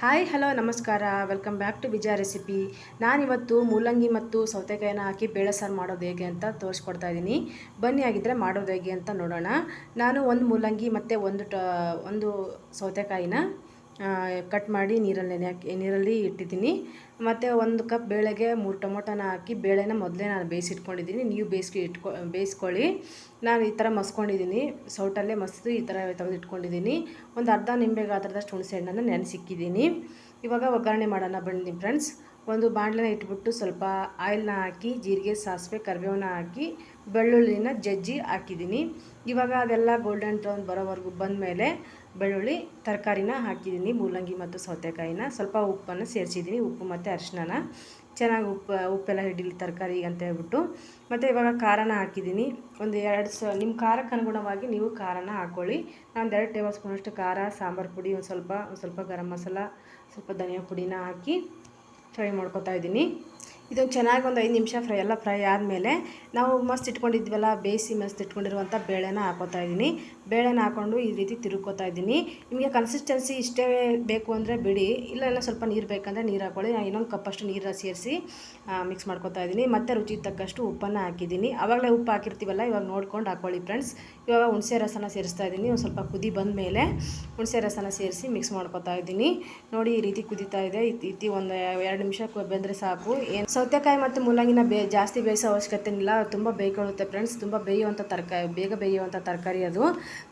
Hi hello ನಮಸ್ಕಾರ. Welcome back to Vijaya recipe ನಾನಿವತ್ತು ಮೂಲಂಗಿ ಮತ್ತು ಸೌತೆಕಾಯಿನ ಹಾಕಿ ಬೇಳೆ ಸಾರು ಮಾಡೋದು ಹೇಗೆ ಅಂತ ತೋರಿಸ್ಕೊಡ್ತಾ ಇದ್ದೀನಿ ಬನ್ನಿ ಆಗಿದ್ದರೆ ಮಾಡೋದು ಹೇಗೆ ಅಂತ ನೋಡೋಣ. ನಾನು ಒಂದು ಮೂಲಂಗಿ ಮತ್ತು ಒಂದು ಟ, ಒಂದು ಸೌತೆಕಾಯಿನ ಕಟ್ ಮಾಡಿ ನೀರಲ್ಲಿ ನೆನೆ ಹಾಕಿ ನೀರಲ್ಲಿ ಇಟ್ಟಿದ್ದೀನಿ. ಮತ್ತು ಒಂದು ಕಪ್ ಬೇಳೆಗೆ ಮೂರು ಟೊಮೊಟೊನ ಹಾಕಿ ಬೇಳೆನ ಮೊದಲೇ ನಾನು ಬೇಯಿಸಿಟ್ಕೊಂಡಿದ್ದೀನಿ. ನೀವು ಬೇಯಿಸಿ ಇಟ್ಕೊ ಬೇಯಿಸ್ಕೊಳ್ಳಿ. ನಾನು ಈ ಥರ ಮಸ್ಕೊಂಡಿದ್ದೀನಿ. ಸೌಟಲ್ಲೇ ಮಸ್ತು ಈ ಥರ ತೆಗೆದಿಟ್ಕೊಂಡಿದ್ದೀನಿ. ಒಂದು ಅರ್ಧ ನಿಂಬೆ ಗಾತ್ರದಷ್ಟು ಹುಣಸೆ ಹಣ್ಣನ್ನು ನೆನೆಸಿಕ್ಕಿದ್ದೀನಿ. ಇವಾಗ ಒಗ್ಗರಣೆ ಮಾಡೋಣ ಬನ್ನಿ ಫ್ರೆಂಡ್ಸ್ ಒಂದು ಬಾಣಲೆನ ಇಟ್ಬಿಟ್ಟು ಸ್ವಲ್ಪ ಆಯಿಲ್ನ ಹಾಕಿ, ಜೀರಿಗೆ, ಸಾಸಿವೆ, ಕರಿಬೇವನ್ನ ಹಾಕಿ, ಬೆಳ್ಳುಳ್ಳಿನ ಜಜ್ಜಿ ಹಾಕಿದ್ದೀನಿ. ಇವಾಗ ಅದೆಲ್ಲ ಗೋಲ್ಡನ್ ಬ್ರೌನ್ ಬರೋವರೆಗೂ ಬಂದಮೇಲೆ ಬೆಳ್ಳುಳ್ಳಿ, ತರಕಾರಿನ ಹಾಕಿದ್ದೀನಿ, ಮೂಲಂಗಿ ಮತ್ತು ಸೌತೆಕಾಯಿನ. ಸ್ವಲ್ಪ ಉಪ್ಪನ್ನು ಸೇರಿಸಿದ್ದೀನಿ, ಉಪ್ಪು ಮತ್ತು ಅರಿಶಿನ ಚೆನ್ನಾಗಿ ಉಪ್ಪು, ಉಪ್ಪೆಲ್ಲ ಹಿಡೀಲಿ, ತರಕಾರಿ ಅಂತ ಹೇಳ್ಬಿಟ್ಟು. ಮತ್ತು ಇವಾಗ ಖಾರನ ಹಾಕಿದ್ದೀನಿ. ಒಂದು ಎರಡು ಸ ನಿಮ್ಮ ಖಾರಕ್ಕೆ ಅನುಗುಣವಾಗಿ ನೀವು ಖಾರನ ಹಾಕ್ಕೊಳ್ಳಿ ನಾನು ಎರಡು ಟೇಬಲ್ ಸ್ಪೂನಷ್ಟು ಖಾರ, ಸಾಂಬಾರು ಪುಡಿ, ಒಂದು ಸ್ವಲ್ಪ ಒಂದು ಸ್ವಲ್ಪ ಗರಂ ಮಸಾಲ, ಸ್ವಲ್ಪ ಧನಿಯಾ ಪುಡಿನ ಹಾಕಿ. ಫ್ರೈ ಮಾಡ್ಕೊತಾ ಇದ್ದೀನಿ. ಇದು ಚೆನ್ನಾಗಿ ಒಂದು ಐದು ನಿಮಿಷ ಫ್ರೈ, ಎಲ್ಲ ಫ್ರೈ ಆದಮೇಲೆ ನಾವು ಮಸ್ತ್ ಇಟ್ಕೊಂಡಿದ್ವಲ್ಲ, ಬೇಯಿಸಿ ಮಸ್ತ್ ಇಟ್ಕೊಂಡಿರುವಂಥ ಬೇಳೆನ ಹಾಕೋತಾ ಇದ್ದೀನಿ. ಬೇಳೆನ ಹಾಕ್ಕೊಂಡು ಈ ರೀತಿ ತಿರುಕೋತಾ ಇದ್ದೀನಿ. ನಿಮಗೆ ಕನ್ಸಿಸ್ಟೆನ್ಸಿ ಇಷ್ಟೇ ಬೇಕು ಅಂದರೆ ಬಿಡಿ. ಇಲ್ಲ ಎಲ್ಲ ಸ್ವಲ್ಪ ನೀರು ಬೇಕಂದರೆ ನೀರು ಹಾಕೊಳ್ಳಿ. ನಾನು ಇನ್ನೊಂದು ಕಪ್ಪಷ್ಟು ನೀರನ್ನ ಸೇರಿಸಿ ಮಿಕ್ಸ್ ಮಾಡ್ಕೊತಾ ಇದ್ದೀನಿ. ಮತ್ತು ರುಚಿಗೆ ತಕ್ಕಷ್ಟು ಉಪ್ಪನ್ನು ಹಾಕಿದ್ದೀನಿ. ಆವಾಗಲೇ ಉಪ್ಪು ಹಾಕಿರ್ತೀವಲ್ಲ, ಇವಾಗ ನೋಡ್ಕೊಂಡು ಹಾಕೊಳ್ಳಿ ಫ್ರೆಂಡ್ಸ್ ಇವಾಗ ಹುಣಸೆ ರಸನ ಸೇರಿಸ್ತಾ ಇದ್ದೀನಿ. ಒಂದು ಸ್ವಲ್ಪ ಕುದಿ ಬಂದ ಮೇಲೆ ಹುಣಸೆ ರಸನ ಸೇರಿಸಿ ಮಿಕ್ಸ್ ಮಾಡ್ಕೊತಾ ಇದ್ದೀನಿ. ನೋಡಿ ಈ ರೀತಿ ಕುದೀತಾ ಇದೆ. ರೀತಿ ಒಂದು, ಎರಡು ನಿಮಿಷ ಬೆಂದರೆ ಸಾಕು. ಏನು ಸೌತೆಕಾಯಿ ಮತ್ತು ಮೂಲಂಗಿನ ಬೇ, ಜಾಸ್ತಿ ಬೇಯಿಸೋ ಅವಶ್ಯಕತೆ ಇಲ್ಲ. ತುಂಬ ಬೇಯ್ಕೊಳ್ಳುತ್ತೆ ಫ್ರೆಂಡ್ಸ್ ತುಂಬ ಬೇಯುವಂಥ ತರಕಾರಿ, ಬೇಗ ಬೇಯುವಂಥ ತರಕಾರಿ ಅದು.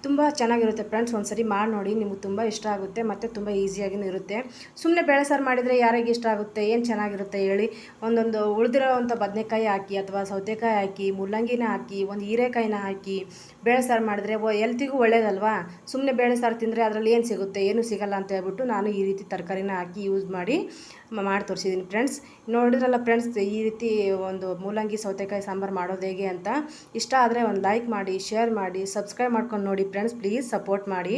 ತುಂಬ ಚೆನ್ನಾಗಿರುತ್ತೆ ಫ್ರೆಂಡ್ಸ್ ಒಂದ್ಸರಿ ಮಾಡಿ ನೋಡಿ. ನಿಮ್ಗೆ ತುಂಬ ಇಷ್ಟ ಆಗುತ್ತೆ ಮತ್ತು ತುಂಬ ಈಸಿಯಾಗಿಯೂ ಇರುತ್ತೆ. ಸುಮ್ಮನೆ ಬೇಳೆ ಸಾರು ಮಾಡಿದರೆ ಯಾರಿಗೆ ಇಷ್ಟ ಆಗುತ್ತೆ? ಏನು ಚೆನ್ನಾಗಿರುತ್ತೆ ಹೇಳಿ? ಒಂದೊಂದು ಉಳಿದಿರೋವಂಥ ಬದನೆಕಾಯಿ ಹಾಕಿ ಅಥವಾ ಸೌತೆಕಾಯಿ ಹಾಕಿ, ಮೂಲಂಗಿನ ಹಾಕಿ, ಒಂದು ಹೀರೆಕಾಯಿನ ಹಾಕಿ ಬೇಳೆ ಸಾರು ಮಾಡಿದ್ರೆ ಎಲ್ತಿಗೂ ಒಳ್ಳೇದಲ್ವಾ? ಸುಮ್ಮನೆ ಬೇಳೆ ಸಾರು ತಿಂದರೆ ಅದರಲ್ಲಿ ಏನು ಸಿಗುತ್ತೆ? ಏನು ಸಿಗಲ್ಲ ಅಂತ ಹೇಳ್ಬಿಟ್ಟು ನಾನು ಈ ರೀತಿ ತರಕಾರಿನ ಹಾಕಿ ಯೂಸ್ ಮಾಡಿ ಮಾಡಿ ತೋರಿಸಿದ್ದೀನಿ ಫ್ರೆಂಡ್ಸ್ ನೋಡಿದ್ರಲ್ಲ ಫ್ರೆಂಡ್ಸ್, ಈ ರೀತಿ ಒಂದು ಮೂಲಂಗಿ ಸೌತೆಕಾಯಿ ಸಾಂಬಾರು ಮಾಡೋದು ಹೇಗೆ ಅಂತ ಇಷ್ಟ ಆದರೆ ಒಂದು ಲೈಕ್ ಮಾಡಿ ಶೇರ್ ಮಾಡಿ ಸಬ್ಸ್ಕ್ರೈಬ್ ಮಾಡ್ಕೊಂಡು ನೋಡಿ ಫ್ರೆಂಡ್ಸ್ ಪ್ಲೀಸ್ ಸಪೋರ್ಟ್ ಮಾಡಿ.